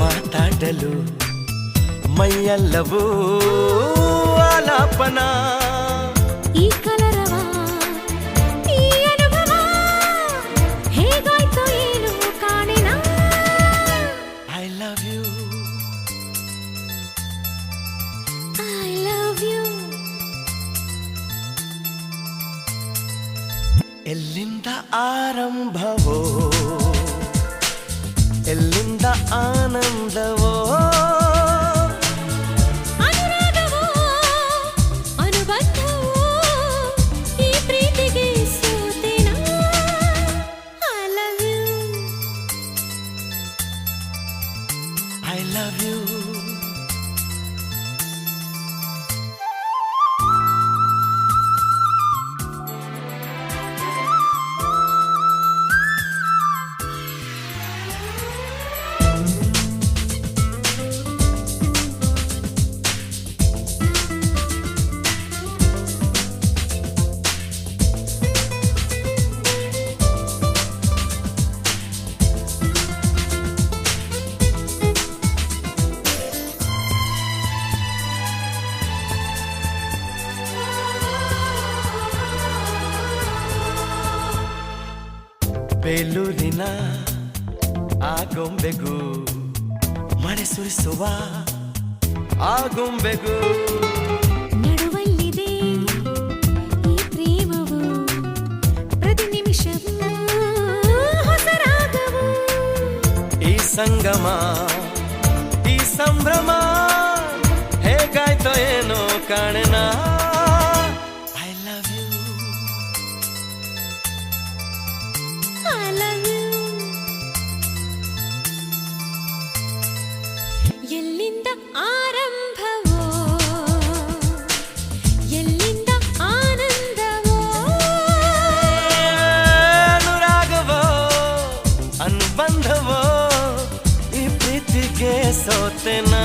ಮಾತಾಡಲು ಮೈಯೆಲ್ಲವೂ ಆಲಾಪನ ಈ ಕಲರವ ಈ ಅನುಭವ ಹೇಗಾಯ್ತು ಏನು ಕಾಣೆನ I love you I love you ಎಲ್ಲಿಂದ ಆರಂಭವೋ ಎಲ್ಲಿಂದ ಆನಂದವೋ you. ಬೇಲೂರಿನ ಆ ಗೊಂಬೆಗೂ ಮಳೆ ಸುರಿಸುವ ಆ ಗೊಂಬೆಗೂ. ನಡುವಲ್ಲಿದೆ ಈ ಪ್ರೇಮವು ಪ್ರತಿ ನಿಮಿಷ ಈ ಸಂಗಮ ಈ ಸಂಭ್ರಮ ಹೇಗಾಯ್ತೋ ಏನೋ ಕಾಣೆನ ಅನುಬಂಧವೋ ಈ ಪ್ರೀತಿಗೆ ಸೋತೆನಾ